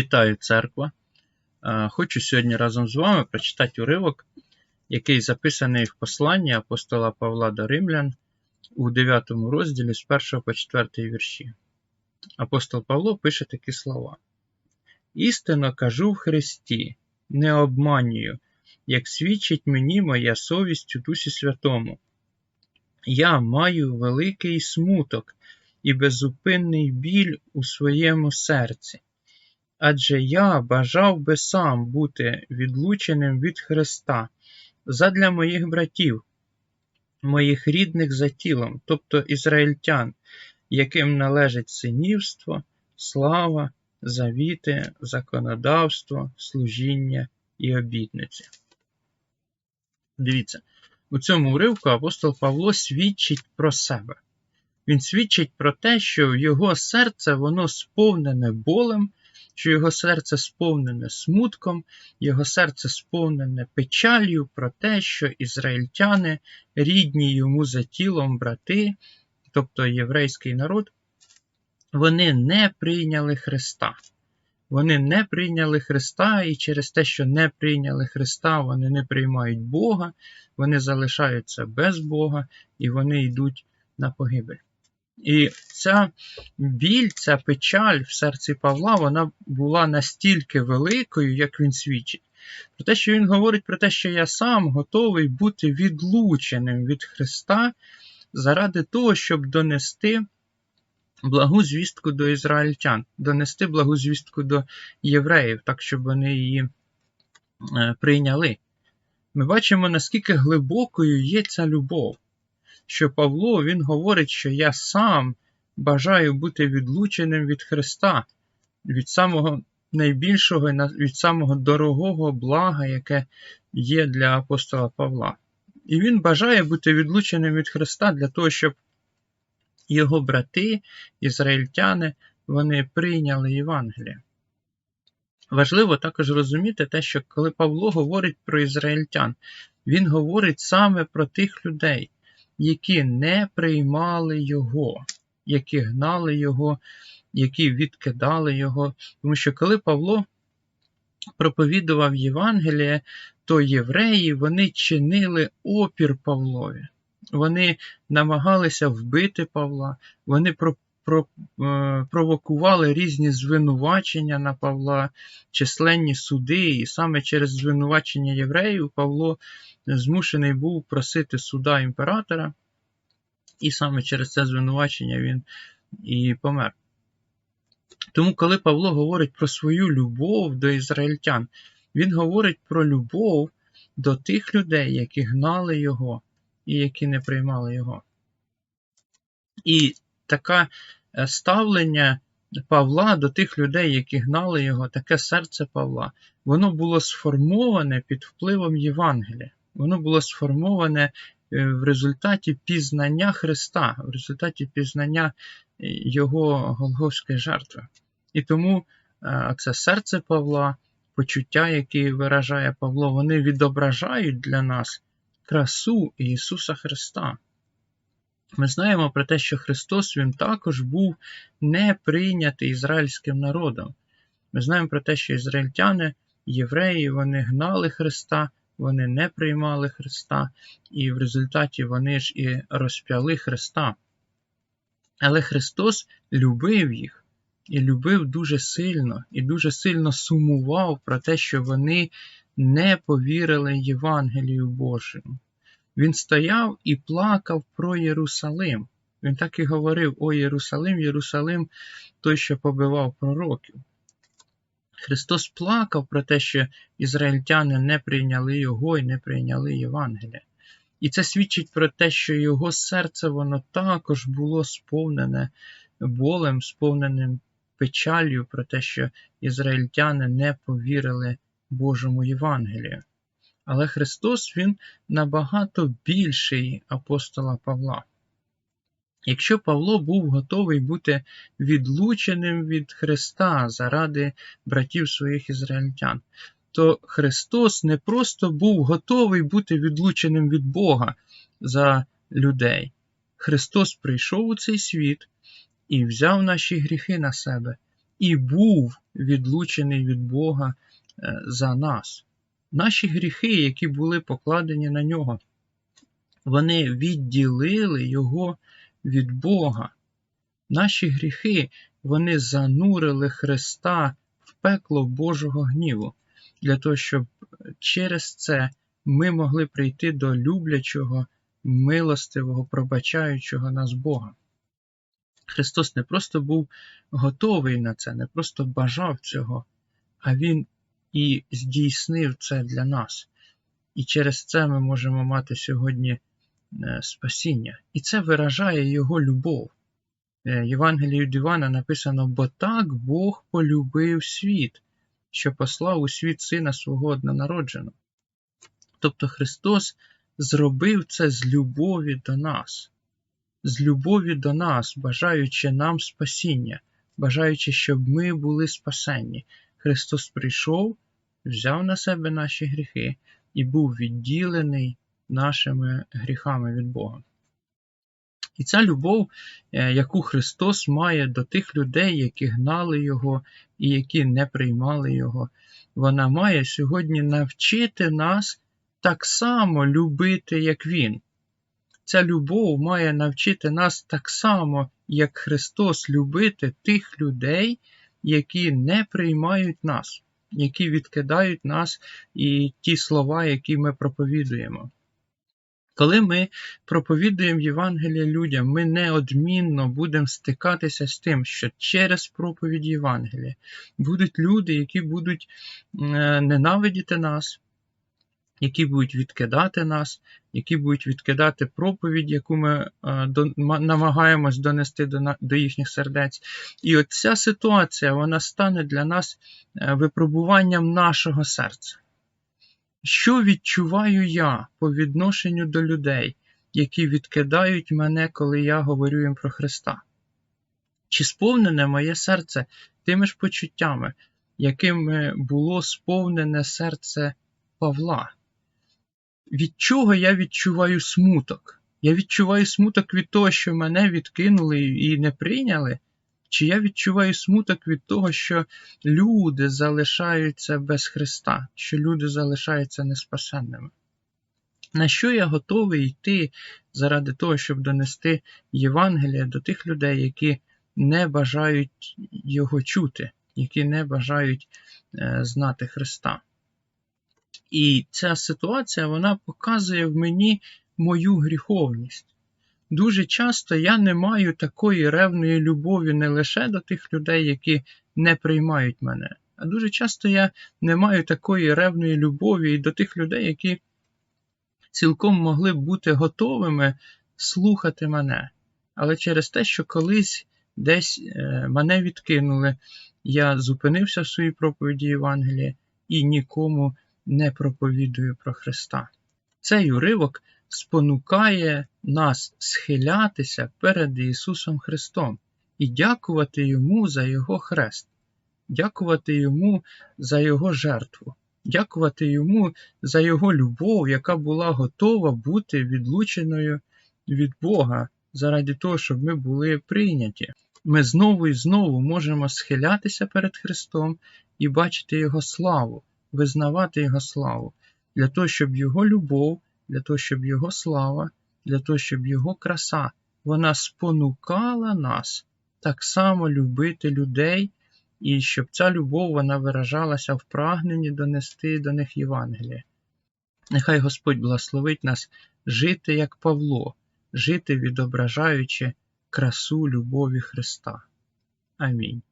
Вітаю церква! Хочу сьогодні разом з вами прочитати уривок, який записаний в посланні апостола Павла до Римлян у 9 розділі з 1 по 4 вірші. Апостол Павло пише такі слова: Істинно кажу в Христі, не обманюю, як свідчить мені моя совість у Дусі Святому. Я маю великий смуток і безупинний біль у своєму серці. Адже я бажав би сам бути відлученим від Христа задля моїх братів, моїх рідних за тілом, тобто ізраїльтян, яким належить синівство, слава, завіти, законодавство, служіння і обітниці. Дивіться, у цьому уривку апостол Павло свідчить про себе. Він свідчить про те, що його серце воно сповнене болем що його серце сповнене смутком, його серце сповнене печалью про те, що ізраїльтяни, рідні йому за тілом брати, тобто єврейський народ, вони не прийняли Христа. Вони не прийняли Христа, і через те, що не прийняли Христа, вони не приймають Бога, вони залишаються без Бога і вони йдуть на погибель. І ця біль, ця печаль в серці Павла, вона була настільки великою, як він свідчить. Про те, що він говорить про те, що я сам готовий бути відлученим від Христа заради того, щоб донести благу звістку до ізраїльтян, донести благу звістку до євреїв, так, щоб вони її е, прийняли. Ми бачимо, наскільки глибокою є ця любов що Павло він говорить, що я сам бажаю бути відлученим від Христа, від самого найбільшого і від самого дорогого блага, яке є для апостола Павла. І він бажає бути відлученим від Христа для того, щоб його брати, ізраїльтяни, вони прийняли Євангеліє. Важливо також розуміти те, що коли Павло говорить про ізраїльтян, він говорить саме про тих людей, які не приймали Його, які гнали Його, які відкидали Його. Тому що коли Павло проповідував Євангеліє, то євреї вони чинили опір Павлові. Вони намагалися вбити Павла, вони про, про, е, провокували різні звинувачення на Павла, численні суди, і саме через звинувачення євреїв Павло змушений був просити суда імператора, і саме через це звинувачення він і помер. Тому, коли Павло говорить про свою любов до ізраїльтян, він говорить про любов до тих людей, які гнали його і які не приймали його. І таке ставлення Павла до тих людей, які гнали його, таке серце Павла, воно було сформоване під впливом Євангелія. Воно було сформоване е, в результаті пізнання Христа, в результаті пізнання е, Його Голговської жертви. І тому е, це серце Павла, почуття, які виражає Павло, вони відображають для нас красу Ісуса Христа. Ми знаємо про те, що Христос Він також був не прийнятий ізраїльським народом. Ми знаємо про те, що ізраїльтяни, євреї, вони гнали Христа, вони не приймали Христа, і в результаті вони ж і розп'яли Христа. Але Христос любив їх і любив дуже сильно, і дуже сильно сумував про те, що вони не повірили Євангелію Божому. Він стояв і плакав про Єрусалим. Він так і говорив: О Єрусалим, Єрусалим, той, що побивав пророків. Христос плакав про те, що ізраїльтяни не прийняли Його і не прийняли Євангелія. І це свідчить про те, що його серце воно також було сповнене болем, сповненим печалью про те, що ізраїльтяни не повірили Божому Євангелію. Але Христос Він набагато більший апостола Павла. Якщо Павло був готовий бути відлученим від Христа заради братів своїх ізраїльтян, то Христос не просто був готовий бути відлученим від Бога за людей. Христос прийшов у цей світ і взяв наші гріхи на себе, і був відлучений від Бога е, за нас. Наші гріхи, які були покладені на нього, вони відділили Його від Бога. Наші гріхи, вони занурили Христа в пекло Божого гніву, для того, щоб через це ми могли прийти до люблячого, милостивого, пробачаючого нас Бога. Христос не просто був готовий на це, не просто бажав цього, а Він і здійснив це для нас. І через це ми можемо мати сьогодні спасіння. І це виражає Його любов. Е, Євангелію Івана написано: бо так Бог полюбив світ, що послав у світ Сина свого однонародженого. Тобто Христос зробив це з любові до нас, з любові до нас, бажаючи нам спасіння, бажаючи, щоб ми були спасенні. Христос прийшов, взяв на себе наші гріхи і був відділений нашими гріхами від Бога. І ця любов, е, яку Христос має до тих людей, які гнали Його і які не приймали Його, вона має сьогодні навчити нас так само любити, як Він. Ця любов має навчити нас так само, як Христос, любити тих людей, які не приймають нас, які відкидають нас і ті слова, які ми проповідуємо. Коли ми проповідуємо Євангелія людям, ми неодмінно будемо стикатися з тим, що через проповідь Євангелія будуть люди, які будуть е, ненавидіти нас, які будуть відкидати нас, які будуть відкидати проповідь, яку ми е, намагаємось донести до їхніх сердець. І от ця ситуація вона стане для нас е, випробуванням нашого серця. Що відчуваю я по відношенню до людей, які відкидають мене, коли я говорю їм про Христа? Чи сповнене моє серце тими ж почуттями, якими було сповнене серце Павла? Від чого я відчуваю смуток? Я відчуваю смуток від того, що мене відкинули і не прийняли, чи я відчуваю смуток від того, що люди залишаються без Христа, що люди залишаються неспасенними? На що я готовий йти заради того, щоб донести Євангелія до тих людей, які не бажають його чути, які не бажають е, знати Христа? І ця ситуація вона показує в мені мою гріховність. Дуже часто я не маю такої ревної любові не лише до тих людей, які не приймають мене, а дуже часто я не маю такої ревної любові і до тих людей, які цілком могли бути готовими слухати мене. Але через те, що колись десь е, мене відкинули, я зупинився в своїй проповіді Євангелія і нікому не проповідую про Христа. Цей уривок спонукає нас схилятися перед Ісусом Христом і дякувати Йому за Його хрест, дякувати Йому за Його жертву, дякувати Йому за Його любов, яка була готова бути відлученою від Бога заради того, щоб ми були прийняті. Ми знову і знову можемо схилятися перед Христом і бачити Його славу, визнавати Його славу, для того, щоб Його любов для того, щоб Його слава, для того, щоб Його краса, вона спонукала нас так само любити людей, і щоб ця любов вона виражалася в прагненні донести до них Євангеліє. Нехай Господь благословить нас жити як Павло, жити відображаючи красу любові Христа. Амінь.